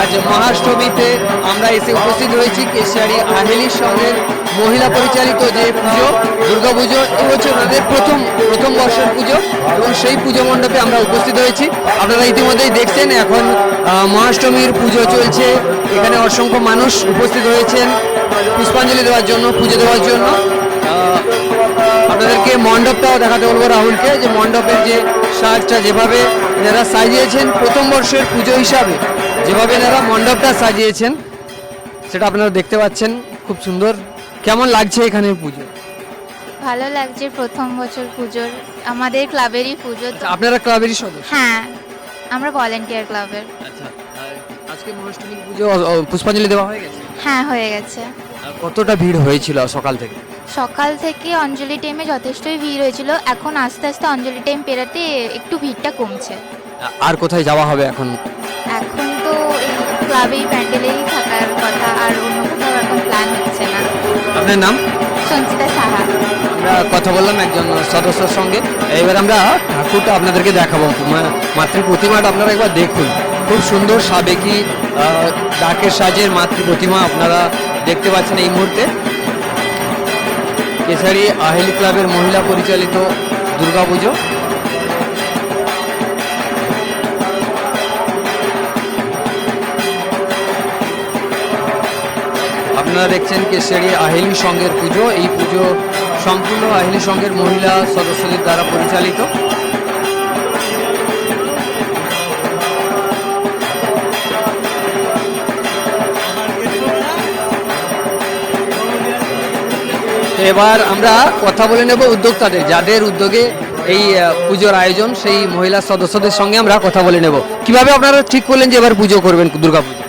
আজ মহাষ্টমীতে আমরা এসে উপস্থিত হয়েছি কেশিয়ারি আহেলির সঙ্গে মহিলা পরিচালিত যে পুজো, দুর্গা পুজো এবছর ওনাদের প্রথম প্রথম বর্ষের পুজো এবং সেই পুজো মণ্ডপে আমরা উপস্থিত হয়েছি আপনারা ইতিমধ্যেই দেখছেন, এখন মহাষ্টমীর পুজো চলছে। এখানে অসংখ্য মানুষ উপস্থিত হয়েছেন পুষ্পাঞ্জলি দেওয়ার জন্য, পুজো দেওয়ার জন্য। আপনাদেরকে মণ্ডপটাও দেখাতে বলব রাহুলকে, যে মণ্ডপের যে সাজটা যেভাবে এনারা সাজিয়েছেন প্রথম বর্ষের পুজো হিসাবে যেভাবে এনারা মণ্ডপটা সাজিয়েছেন সেটা আপনারা দেখতে পাচ্ছেন খুব সুন্দর। কেমন লাগছে এখানে পুজো? ভালো লাগছে প্রথম বছর পুজোর আমাদের ক্লাবেরই পুজো তো। আচ্ছা, আপনারা ক্লাবেরই সদস্য? হ্যাঁ আমরা ভলেন্টিয়ার ক্লাবের। আচ্ছা আজকে মহাষ্টমীর পুজো অ, অ, পুষ্পাঞ্জলি দেওয়া হয়ে গেছে? হ্যাঁ হয়ে গেছে। আর কতটা ভিড় হয়েছিল সকাল থেকে? সকাল থেকে অঞ্জলি টাইমে যথেষ্টই ভিড় হয়েছিল। এখন আস্তে আস্তে অঞ্জলি টাইম পেরাতে একটু ভিড়টা কমছে। আর কোথায় যাওয়া হবে এখন? ক্লাবেই প্যান্ডেলেই থাকার কথা আর অন্য কোথাও এখন প্ল্যান হচ্ছে না। আপনার নাম? সঞ্চিতা সাহা। আমরা কথা বললাম একজন সদস্যর সঙ্গে। এবার আমরা ঠাকুরটা আপনাদেরকে দেখাবো। মাতৃ প্রতিমাটা আপনারা একবার দেখুন। খুব সুন্দর সাবেকি ডাকের সাজের মাতৃ প্রতিমা আপনারা দেখতে পাচ্ছেন এই মুহূর্তে। কেশারি আহেলি ক্লাবের মহিলা পরিচালিত দুর্গাপুজো। আপনারা দেখছেন কেশারি আহেলি সংঘের পুজো। এই পুজো সম্পূর্ণ আহেলি সংঘের মহিলা সদস্যদের দ্বারা পরিচালিত। এবার আমরা কথা বলে নেব উদ্যোক্তাদের, যাদের উদ্যোগে এই পুজোর আয়োজন, সেই মহিলা সদস্যদের সঙ্গে আমরা কথা বলে নেব। কীভাবে আপনারা ঠিক করলেন যে এবার পুজো করবেন দুর্গাপুজো?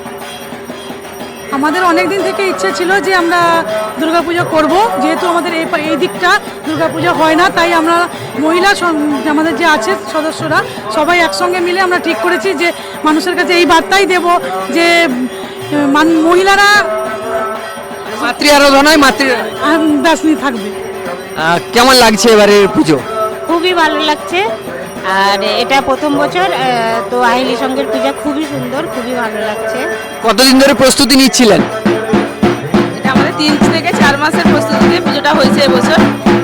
আমাদের অনেক দিন থেকে ইচ্ছে ছিল যে আমরা দুর্গাপুজো করব। যেহেতু আমাদের এই এই দিকটা দুর্গাপুজো হয় না তাই আমরা মহিলা সং- আমাদের যে আছে সদস্যরা সবাই একসঙ্গে মিলে আমরা ঠিক করেছি যে মানুষের কাছে এই বার্তাই দেব যে মান- মহিলারা মাতৃ আরাধনায় মাতৃ ব্যাসনি থাকবে। কেমন লাগছে এবারের পুজো? খুবই ভালো লাগছে। আর এটা প্রথম বছর তো আহিলি সঙ্গের পূজা খুবই সুন্দর খুবই ভালো লাগছে। কতদিন ধরে প্রস্তুতি নিচ্ছিলেন? এটা আমাদের তিন থেকে চার মাসের প্রস্তুতিতে পুজোটা হয়েছে এবছর।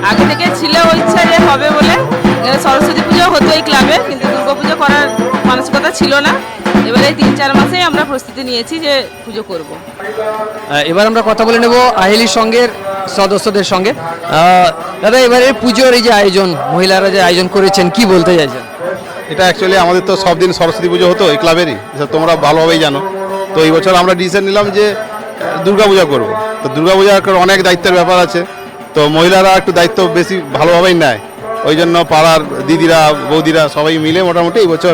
আগে থেকে ছিল ইচ্ছা যে হবে বলে সরস্বতী পুজো হতো এই ক্লাবে কিন্তু দুর্গা পুজো করার মানসিকতা ছিল না। এবারে তিন চার মাসেই আমরা প্রস্তুতি নিয়েছি যে পুজো করব। এবার আমরা কথা বলে নেব আহেলি সংঘের সদস্যদের সঙ্গে। দাদা এবারে পুজোর এই যে আয়োজন মহিলারা যে আয়োজন করেছেন কি বলতে চাইছেন? এটা অ্যাকচুয়ালি আমাদের তো সব দিন সরস্বতী পুজো হতো এই ক্লাবেরই। তোমরা ভালোভাবেই জানো। তো এই বছর আমরা ডিসিশন নিলাম যে দুর্গা পূজা করব। তো দুর্গা পূজার একটা অনেক দায়িত্বের ব্যাপার আছে। তো মহিলারা একটু দায়িত্ব বেশি ভালোভাবেই নেয়। ওই জন্য পাড়ার দিদিরা বৌদিরা সবাই মিলে মোটামুটি এই বছর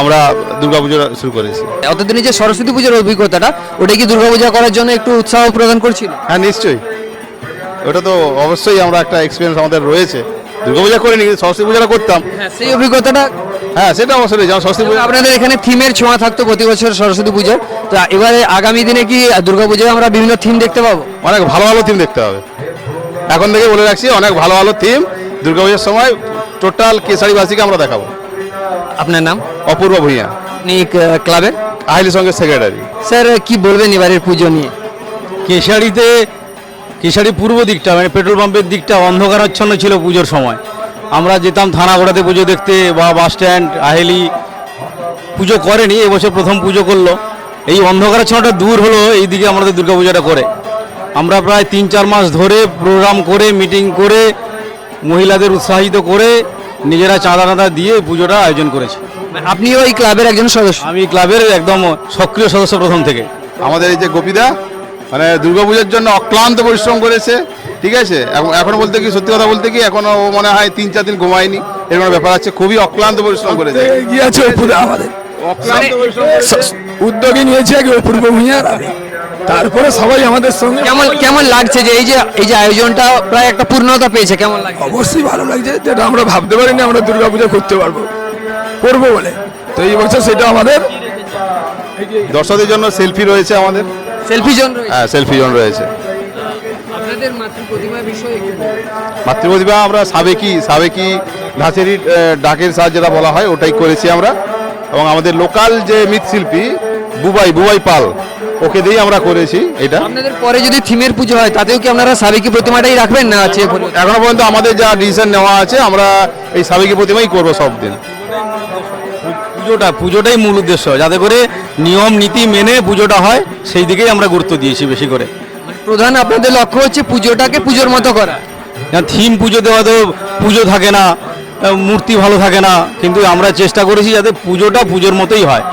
আমরা দুর্গা পুজো শুরু করেছি। অতদিনে যে সরস্বতী পুজোর অভিজ্ঞতাটা ওটা কি দুর্গাপূজা করার জন্য একটু উৎসাহ প্রদান করছিল? হ্যাঁ নিশ্চয়ই। ওটা তো অবশ্যই আমরা একটা এক্সপিরিয়েন্স আমাদের রয়েছে। দুর্গা পূজা করিনি কিন্তু সরস্বতী পূজাটা করতাম। হ্যাঁ সেই অভিজ্ঞতাটা হ্যাঁ সেটা অবশ্যই যেমন সরস্বতী পূজা আপনাদের এখানে থিমের ছোঁয়া থাকতো প্রতি বছর সরস্বতী পুজো তো এবারে আগামী দিনে কি দুর্গাপূজায় আমরা বিভিন্ন থিম দেখতে পাবো? অনেক ভালো ভালো থিম দেখতে হবে। এখন থেকে বলে রাখছি অনেক ভালো ভালো থিম দুর্গাপূজার সময় টোটাল কেশারিবাসীকে আমরা দেখাবো। আপনার নাম? অপূর্ব ভূঁইয়া। আপনি ক্লাবের আহিলি সঙ্গে সেক্রেটারি স্যার কি বলবেন এবারের পুজো নিয়ে? কেশারিতে কেশারি পূর্ব দিকটা মানে পেট্রোল পাম্পের দিকটা অন্ধকারাচ্ছন্ন ছিল পুজোর সময়। আমরা যেতাম থানাগড়াতে পুজো দেখতে বা বাস স্ট্যান্ড আহেলি পুজো করেনি এবছর প্রথম পুজো করল। এই অন্ধকারাচ্ছন্নটা দূর হলো এই দিকে আমাদের দুর্গা পূজাটা করে। আমরা প্রায় তিন চার মাস ধরে প্রোগ্রাম করে মিটিং করে মহিলাদের উৎসাহিত করে নিজেরা চাঁদা টাঁদা দিয়ে পুজোটা আয়োজন করেছি। আপনিও এই ক্লাবের একজন সদস্য? আমি ক্লাবের একদম সক্রিয় সদস্য প্রথম থেকে। আমাদের এই যে গোপীদা মানে দুর্গাপূজার জন্য অক্লান্ত পরিশ্রম করেছে ঠিক আছে? এখন- এখনও বলতে কি সত্যি কথা বলতে কি এখনও মনে হয় তিন চার দিন ঘুমায়নি। এরকম ব্যাপার আছে? খুবই অক্লান্ত পরিশ্রম করেছে। গিয়েছে আমাদের। অক্লান্ত পরিশ্রম করেছে। উদ্যোগে নিয়েছে আগে অপূর্ব ভূঁইয়ার তারপরে সবাই আমাদের সঙ্গে কেমন কেমন লাগছে যে এই যে এই যে আয়োজনটা প্রায় একটা পূর্ণতা পেয়েছে কেমন লাগছে? অবশ্যই ভালো লাগছে যেটা আমরা ভাবতে পারিনি আমরা দুর্গাপূজা করতে পারব। করব বলে। তো এই বছর সেটা আমাদের দর্শকদের জন্য সেলফি রয়েছে আমাদের। সেলফি জন রয়েছে। হ্যাঁ সেলফি জোন রয়েছে। আপনাদের মাতৃ প্রতিমা বিষয়ে। মাতৃপ্রতিভা আমরা সাবেকি সাবেকি আহ, ডাকের সাজ যেটা বলা হয় ওটাই করেছি আমরা। এবং আমাদের লোকাল যে মৃৎশিল্পী বুবাই বুবাই পাল ওকে দিয়েই আমরা করেছি এটা। আপনাদের পরে যদি থিমের পুজো হয় তাতেও কি আপনারা সাবেকি প্রতিমাটাই রাখবেন না আছে এখনও? পর্যন্ত আমাদের যা ডিসিশন নেওয়া আছে আমরা এই সাবেকি প্রতিমাই করব সব দিন পুজোটা পুজোটাই মূল উদ্দেশ্য। যাতে করে নিয়ম নীতি মেনে পুজোটা হয় সেই দিকেই আমরা গুরুত্ব দিয়েছি বেশি করে। প্রধান আপনাদের লক্ষ্য হচ্ছে পুজোটাকে পুজোর মতো করা। থিম পুজো দেওয়া তো পুজো থাকে না মূর্তি ভালো থাকে না কিন্তু আমরা চেষ্টা করেছি যাতে পুজোটা পুজোর মতোই হয়।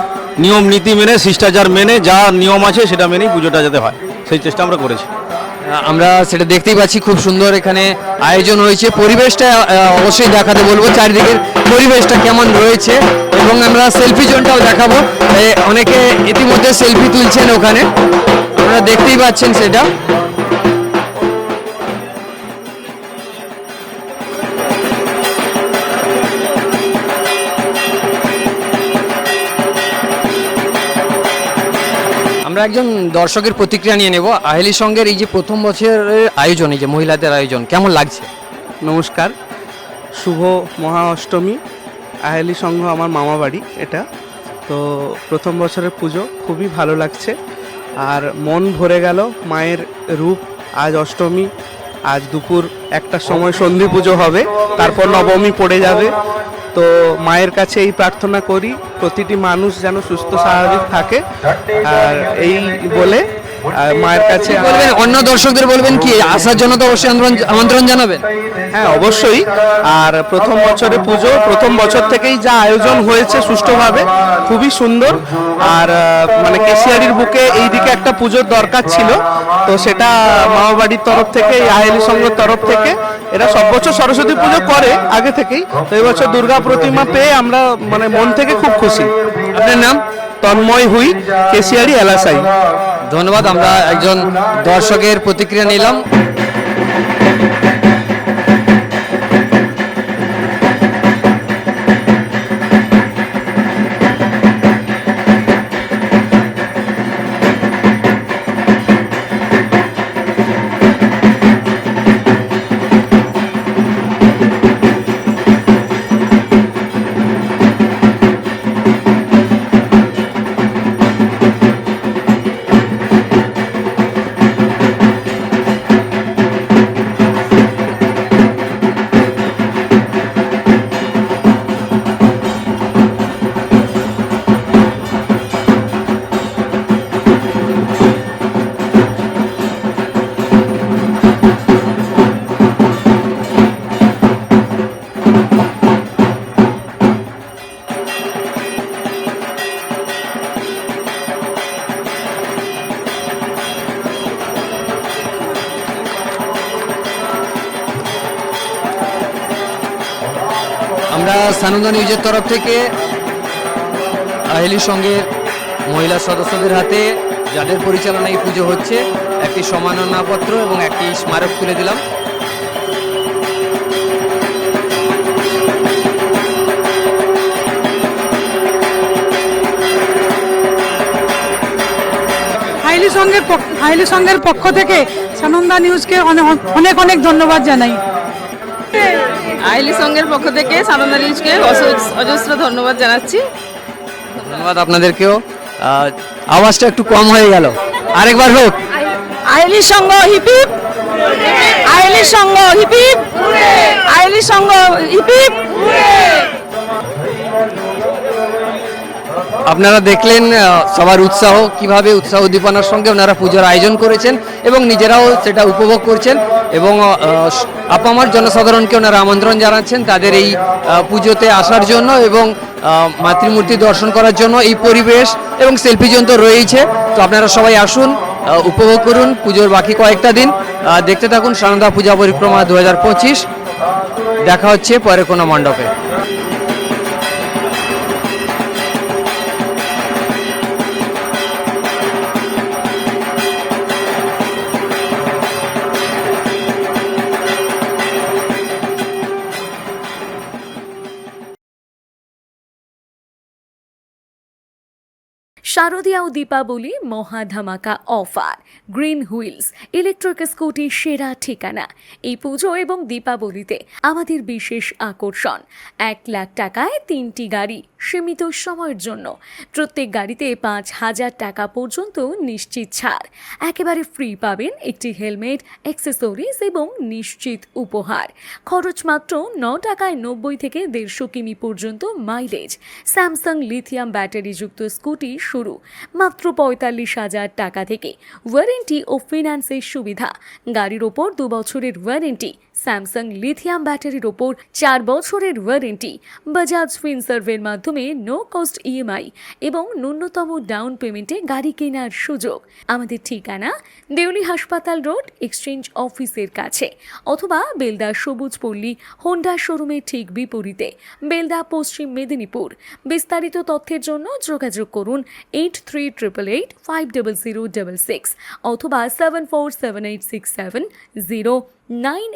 নিয়ম নীতি মেনে শিষ্টাচার মেনে যা নিয়ম আছে সেটা মেনেই পুজোটা যাতে হয় সেই চেষ্টা আমরা করেছি। আমরা সেটা দেখতেই পাচ্ছি, খুব সুন্দর এখানে আয়োজন হয়েছে। পরিবেশটা অবশ্যই দেখাতে বলব, চারিদিকের পরিবেশটা কেমন রয়েছে। এবং আমরা সেলফি জোনটাও দেখাবো। অনেকে ইতিমধ্যে সেলফি তুলছেন ওখানে। আপনারা দেখতেই পাচ্ছেন সেটা। আমরা একজন দর্শকের প্রতিক্রিয়া নিয়ে নেব। আহেলি সঙ্গের এই যে প্রথম বছরের আয়োজন, এই যে মহিলাদের আয়োজন, কেমন লাগছে? নমস্কার। শুভ মহা অষ্টমী আহেলি সংঘ আমার মামা বাড়ি, এটা। তো প্রথম বছরের পুজো খুবই ভালো লাগছে। আর মন ভরে গেল মায়ের রূপ। আজ অষ্টমী আজ দুপুর একটার সময় সন্ধি পুজো হবে, তারপর নবমী পড়ে যাবে। তো মায়ের কাছে এই প্রার্থনা করি, প্রতিটি মানুষ যেন সুস্থ, স্বাভাবিক থাকে। আর এই বলে মায়ের কাছে বলবেন অন্য দর্শকদের বলবেন কি আসার জন্য তো অবশ্যই আমন্ত্রণ- জানাবেন। হ্যাঁ অবশ্যই। আর প্রথম বছরে পুজো প্রথম বছর থেকেই যা আয়োজন হয়েছে সুষ্ঠুভাবে খুবই সুন্দর। আর মানে কেশিয়ারির বুকে এই দিকে একটা পুজোর দরকার ছিল। তো সেটা মামাবাড়ির তরফ থেকে আহেলি সংঘের তরফ থেকে এরা সব বছর সরস্বতী পুজো করে আগে থেকেই। তো এবছর দুর্গা প্রতিমা পেয়ে আমরা মানে মন থেকে খুব খুশি। আপনার নাম? তন্ময় হুই কেশিয়ারি এলাসাই। ধন্যবাদ আমরা একজন দর্শকের প্রতিক্রিয়া নিলাম। আমরা সানন্দা নিউজের তরফ থেকে আহেলির সঙ্গে মহিলা সদস্যদের হাতে যাদের পরিচালনায় এই পুজো হচ্ছে, একটি সম্মাননাপত্র এবং একটি স্মারক তুলে দিলাম। হাইলি সংঘের হাইলি সংঘের পক্ষ থেকে সানন্দা নিউজকে অনে- অনেক অনেক ধন্যবাদ জানাই। আইলি সংঘের পক্ষ থেকে সানন্দা নিউজকে অজস্র ধন্যবাদ জানাচ্ছি। ধন্যবাদ আপনাদেরকেও। আওয়াজটা একটু কম হয়ে গেল। আরেকবার হোক। আইলি সঙ্গ হিপিপ। আইলি সঙ্গ হিপিপ। আইলি সংঘ হিপিপ। আপনারা দেখলেন সবার উৎসাহ কীভাবে উৎসাহ উদ্দীপনার সঙ্গে ওনারা পুজোর আয়োজন করেছেন এবং নিজেরাও সেটা উপভোগ করছেন। এবং আপামার জনসাধারণকে ওনারা আমন্ত্রণ জানাচ্ছেন তাদের এই পুজোতে আসার জন্য এবং মাতৃমূর্তি দর্শন করার জন্য এই পরিবেশ এবং সেলফি জোন তো রয়েছে। তো আপনারা সবাই আসুন উপভোগ করুন পুজোর বাকি কয়েকটা দিন। দেখতে থাকুন সানন্দা পূজা পরিক্রমা দু হাজার পঁচিশ। দেখা হচ্ছে পরে কোনো মণ্ডপে। শারদীয়া ও দীপাবলি মহা ধামাকা offer. Green wheels electric scooty সেরা ঠিকানা। এই পুজো এবং দীপাবলিতে আমাদের বিশেষ আকর্ষণ। এক লাখ টাকায় তিনটি গাড়ি সীমিত সময়ের জন্য। প্রত্যেক গাড়িতে পাঁচ হাজার টাকা পর্যন্ত নিশ্চিত ছাড়। একেবারে ফ্রি পাবেন একটি হেলমেট অ্যাক্সেসরিজ এবং নিশ্চিত উপহার। খরচ মাত্র ন টাকায় নব্বই থেকে দেড়শো কিমি পর্যন্ত মাইলেজ স্যামসাং লিথিয়াম ব্যাটারিযুক্ত স্কুটি শুরু। মাত্র পঁয়তাল্লিশ হাজার টাকা থেকে ওয়ারেন্টি ও ফিনান্সের সুবিধা। গাড়ির ওপর দু বছরের ওয়ারেন্টি। স্যামসাং লিথিয়াম ব্যাটারির ওপর চার বছরের ওয়ারেন্টি বাজাজ ফিনসার্ভের মাধ্যমে নো কস্ট ইএমআই এবং ন্যূনতম ডাউন পেমেন্টে গাড়ি কেনার সুযোগ। আমাদের ঠিকানা দেউলি হাসপাতাল রোড এক্সচেঞ্জ অফিসের কাছে, অথবা বেলদা সবুজ পল্লী হোন্ডা শোরুমের ঠিক বিপরীতে, বেলদা পশ্চিম মেদিনীপুর। বিস্তারিত তথ্যের জন্য যোগাযোগ করুন eight three triple eight five double zero double six অথবা seven four seven eight six seven zero nine